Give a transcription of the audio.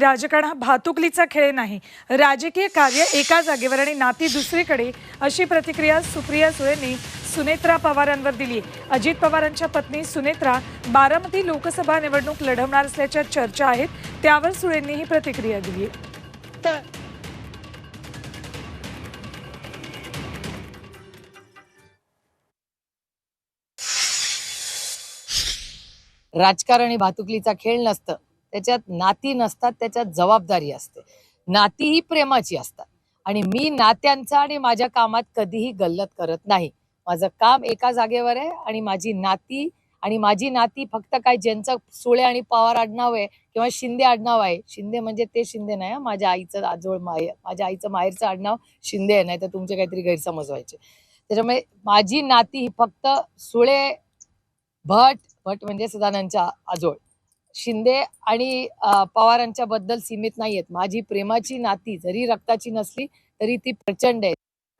राजकारण हा भातुकलीचा खेळ नाही. राजकीय कार्य एका जागेवर आणि नाती दुसरीकडे अशी प्रतिक्रिया सुप्रिया सुळेंनी सुनेत्रा पवारांवर दिली. अजित पवारांच्या पत्नी सुनेत्रा बारामती लोकसभा निवडणूक लढवणार असल्याच्या चर्चा आहेत त्यावर सुळेंनी ही प्रतिक्रिया दिली. राजकारण ही भातुकलीचा खेळ नसतं. त्याच्यात नाती नसतात त्याच्यात जबाबदारी असते. नाती ही प्रेमाची असतात. आणि मी नात्यांचा आणि माझ्या कामात कधीही गल्लत करत नाही. माझं काम एका जागेवर आहे आणि माझी नाती आणि माझी नाती फक्त काय ज्यांचं सुळे आणि पवार आडनाव आहे किंवा शिंदे आडनाव आहे. शिंदे म्हणजे ते शिंदे नाही माझ्या आईचं आजोळ माय माझ्या आईचं माहेरचं आडनाव शिंदे आहे. नाही तर तुमचे काहीतरी गैरसमज व्हायचे त्याच्यामुळे माझी नाती ही फक्त सुळे भट भट म्हणजे सदानंदच्या आजोळ. शिंदे आणि पवारांच्या बद्दल सीमित नाहीयेत. माझी प्रेमाची नाती जरी रक्ताची नसली तरी ती प्रचंड आहे